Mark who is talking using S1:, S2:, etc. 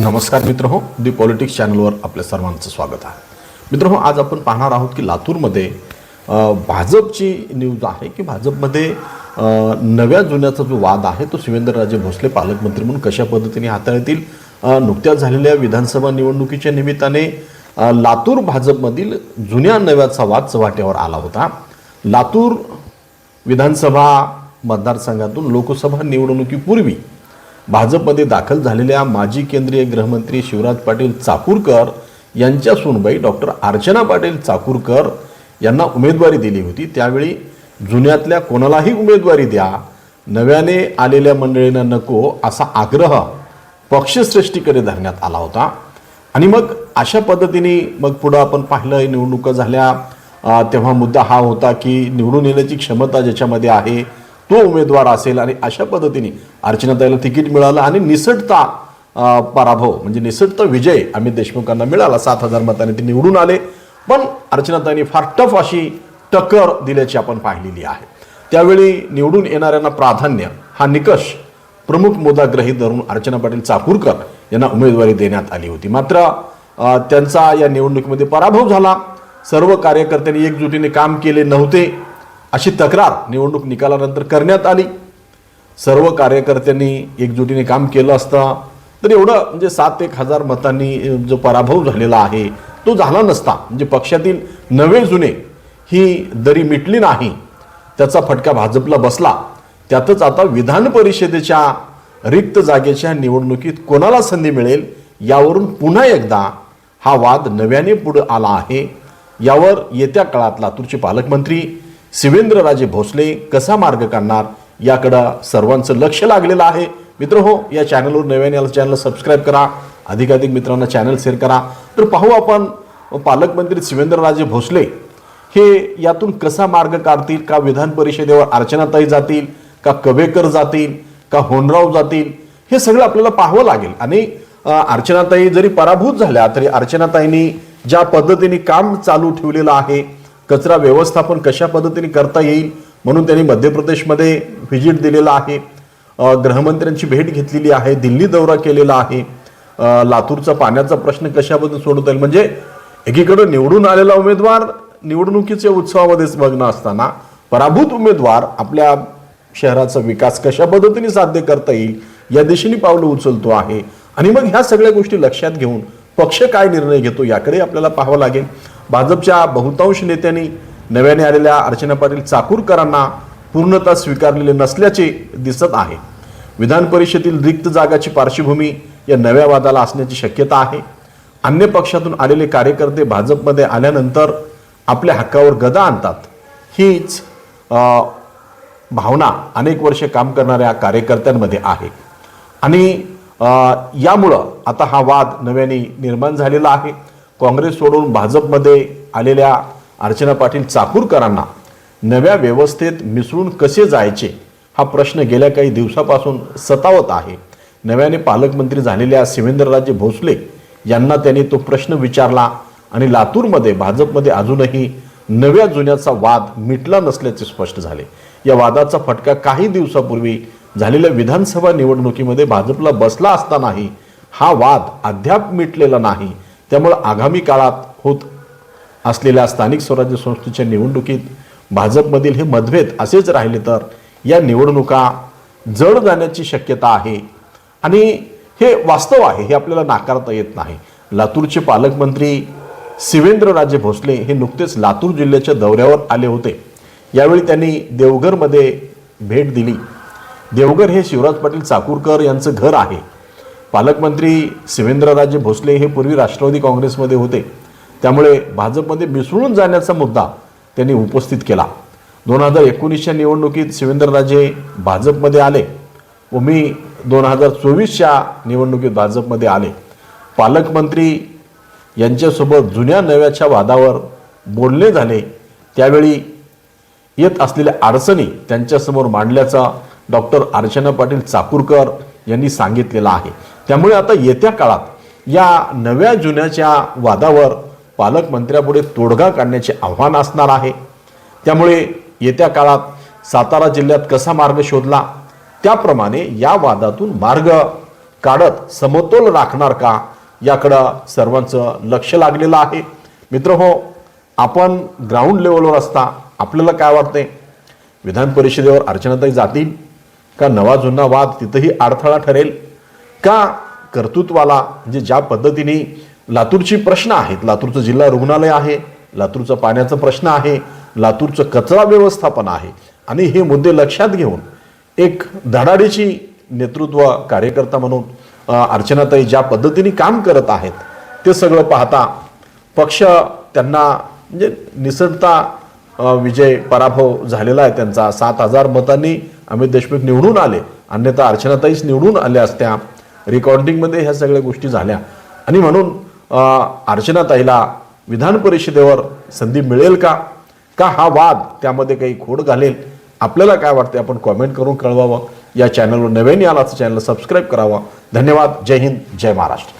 S1: नमस्कार मित्र हो दी पॉलिटिक्स चॅनलवर आपल्या सर्वांचं स्वागत आहे. मित्र हो आज आपण पाहणार आहोत की लातूरमध्ये भाजपची न्यूज आहे की भाजपमध्ये नव्या जुन्याचा जो वाद आहे तो शिवेंद्रराजे भोसले पालकमंत्री म्हणून कशा पद्धतीने हाताळतील? नुकत्याच झालेल्या विधानसभा निवडणुकीच्या निमित्ताने लातूर भाजपमधील जुन्या नव्याचा वाद चव्हाट्यावर आला होता. लातूर विधानसभा मतदारसंघातून लोकसभा निवडणुकीपूर्वी भाजपमध्ये दाखल झालेल्या माजी केंद्रीय गृहमंत्री शिवराज पाटील चाकूरकर यांच्या सुनबाई डॉक्टर अर्चना पाटील चाकूरकर यांना उमेदवारी दिली होती. त्यावेळी जुन्यातल्या कोणालाही उमेदवारी द्या नव्याने आलेल्या मंडळींना नको असा आग्रह पक्षश्रेष्ठीकडे धरण्यात आला होता. आणि मग अशा पद्धतीने मग पुढं आपण पाहिलं निवडणुका झाल्या. तेव्हा मुद्दा हा होता की निवडून येण्याची क्षमता ज्याच्यामध्ये आहे तो उमेदवार असेल आणि अशा पद्धतीने अर्चनाताईला तिकीट मिळालं आणि निसटता पराभव म्हणजे निसटता विजय अमित देशमुखांना मिळाला. सात हजार मताने ते निवडून आले. पण अर्चनाताईंनी फार टफ अशी टक्कर दिल्याची आपण पाहिलेली आहे. त्यावेळी निवडून येणाऱ्यांना प्राधान्य हा निकष प्रमुख मुद्दा ग्रहीत धरून अर्चना पाटील चाकूरकर यांना उमेदवारी देण्यात आली होती. मात्र त्यांचा या निवडणुकीमध्ये पराभव झाला. सर्व कार्यकर्त्यांनी एकजुटीने काम केले नव्हते. अशी तक्रार निवडणूक निकालानंतर करण्यात आली. सर्व कार्यकर्त्यांनी एकजुटीने काम केलं असतं तर एवढं म्हणजे सात एक हजार मतांनी जो पराभव झालेला आहे तो झाला नसता. म्हणजे पक्षातील नवे जुने ही दरी मिटली नाही त्याचा फटका भाजपला बसला. त्यातच आता विधान परिषदेच्या रिक्त जागेच्या निवडणुकीत कोणाला संधी मिळेल यावरून पुन्हा एकदा हा वाद नव्याने पुढे आला आहे. यावर येत्या काळात लातूरचे पालकमंत्री शिवेंद्रराजे भोसले कसा मार्ग काढणार याकडं सर्वांचं लक्ष लागलेलं आहे. मित्र हो या चॅनलवर नव्याने आलं चॅनल सबस्क्राईब करा. अधिकाधिक मित्रांना चॅनल शेअर करा. तर पाहू आपण पालकमंत्री शिवेंद्रराजे भोसले हे यातून कसा मार्ग काढतील? का विधान परिषदेवर अर्चनाताई जातील? का कवेकर जातील? का होनराव जातील? हे सगळं आपल्याला पाहावं लागेल. आणि अर्चनाताई जरी पराभूत झाल्या तरी अर्चनाताईंनी ज्या पद्धतीने काम चालू ठेवलेलं आहे कचरा व्यवस्थापन कशा पद्धतीने करता येईल म्हणून त्यांनी मध्य प्रदेशमध्ये व्हिजिट दिलेला आहे. गृहमंत्र्यांची भेट घेतलेली आहे दिल्ली दौरा केलेला आहे. लातूरचा पाण्याचा प्रश्न कशा पद्धतीने सोडवता येईल? म्हणजे एकीकडे निवडून आलेला उमेदवार निवडणुकीच्या उत्सवामध्येच मग्न असताना पराभूत उमेदवार आपल्या शहराचा विकास कशा पद्धतीने साध्य करता येईल या दिशेने पावलं उचलतो आहे. आणि मग ह्या सगळ्या गोष्टी लक्षात घेऊन पक्ष काय निर्णय घेतो याकडे आपल्याला पाहावं लागेल. भाजपच्या बहुतांश नेत्यांनी नव्याने आलेल्या अर्चना पाटील चाकूरकरांना पूर्णतः स्वीकारलेले नसल्याचे दिसत आहे. विधान परिषदेतील रिक्त जागाची पार्श्वभूमी या नव्या वादाला असण्याची शक्यता आहे. अन्य पक्षातून आलेले कार्यकर्ते भाजपमध्ये आल्यानंतर आपल्या हक्कावर गदा आणतात. हीच भावना अनेक वर्षे काम करणाऱ्या कार्यकर्त्यांमध्ये आहे. आणि यामुळं आता हा वाद नव्याने निर्माण झालेला आहे. काँग्रेस सोडून भाजपमध्ये आलेल्या अर्चना पाटील चाकूरकरांना नव्या व्यवस्थेत मिसळून कसे जायचे हा प्रश्न गेल्या काही दिवसापासून सतावत आहे. नव्याने पालकमंत्री झालेल्या शिवेंद्रराजे भोसले यांना त्यांनी तो प्रश्न विचारला आणि लातूरमध्ये भाजपमध्ये अजूनही नव्या जुन्याचा वाद मिटला नसल्याचे स्पष्ट झाले. या वादाचा फटका काही दिवसापूर्वी झालेल्या विधानसभा निवडणुकीमध्ये भाजपला बसला असतानाही हा वाद अद्याप मिटलेला नाही. त्यामुळं आगामी काळात होत असलेल्या स्थानिक स्वराज्य संस्थेच्या निवडणुकीत भाजपमधील हे मतभेद असेच राहिले तर या निवडणुका जड जाण्याची शक्यता आहे. आणि हे वास्तव आहे हे आपल्याला नाकारता येत नाही. लातूरचे पालकमंत्री शिवेंद्रराजे भोसले हे नुकतेच लातूर जिल्ह्याच्या दौऱ्यावर आले होते. यावेळी त्यांनी देवघरमध्ये भेट दिली. देवघर हे शिवराज पाटील चाकूरकर यांचं घर आहे. पालकमंत्री शिवेंद्रराजे भोसले हे पूर्वी राष्ट्रवादी काँग्रेसमध्ये होते. त्यामुळे भाजपमध्ये मिसळून जाण्याचा मुद्दा त्यांनी उपस्थित केला. दोन हजार एकोणीसच्या निवडणुकीत शिवेंद्रराजे भाजपमध्ये आले व मी दोन हजार चोवीसच्या निवडणुकीत भाजपमध्ये आले. पालकमंत्री यांच्यासोबत जुन्या नव्याच्या वादावर बोलणे झाले. त्यावेळी येत असलेल्या अडचणी त्यांच्यासमोर मांडल्याचा डॉक्टर अर्चना पाटील चाकूरकर यांनी सांगितलेला आहे. त्यामुळे आता येत्या काळात या नव्या जुन्याच्या वादावर पालकमंत्र्यापुढे तोडगा काढण्याचे आव्हान असणार आहे. त्यामुळे येत्या काळात सातारा जिल्ह्यात कसा मार्ग शोधला? त्याप्रमाणे या वादातून मार्ग काढत समतोल राखणार का? याकडं सर्वांचं लक्ष लागलेलं आहे. मित्र हो आपण ग्राउंड लेवलवर असता आपल्याला काय वाटते विधान परिषदेवर अर्चनाताई जातील. का नवा जुना वाद तिथंही अडथळा ठरेल? का कर्तृत्वाला म्हणजे ज्या पद्धतीने लातूरची प्रश्न आहेत लातूरचं जिल्हा रुग्णालय आहे लातूरचं पाण्याचा प्रश्न आहे लातूरचं कचरा व्यवस्थापन आहे आणि हे मुद्दे लक्षात घेऊन एक धडाडीची नेतृत्व कार्यकर्ता म्हणून अर्चनाताई ज्या पद्धतीने काम करत आहेत ते सगळं पाहता पक्ष त्यांना म्हणजे निसटता विजय पराभव झालेला आहे त्यांचा. सात हजार मतांनी अमित देशमुख निवडून आले. अन्यथा अर्चनाताईच निवडून आल्या असत्या. रेकॉर्डिंगमध्ये ह्या सगळ्या गोष्टी झाल्या. आणि म्हणून अर्चनाताईला विधान परिषदेवर संधी मिळेल का? का हा वाद त्यामध्ये काही खोड घालेल? आपल्याला काय वाटते आपण कॉमेंट करून कळवावं. या चॅनलवर नव्याने आला तर चॅनल सबस्क्राईब करावा. धन्यवाद. जय हिंद. जय महाराष्ट्र.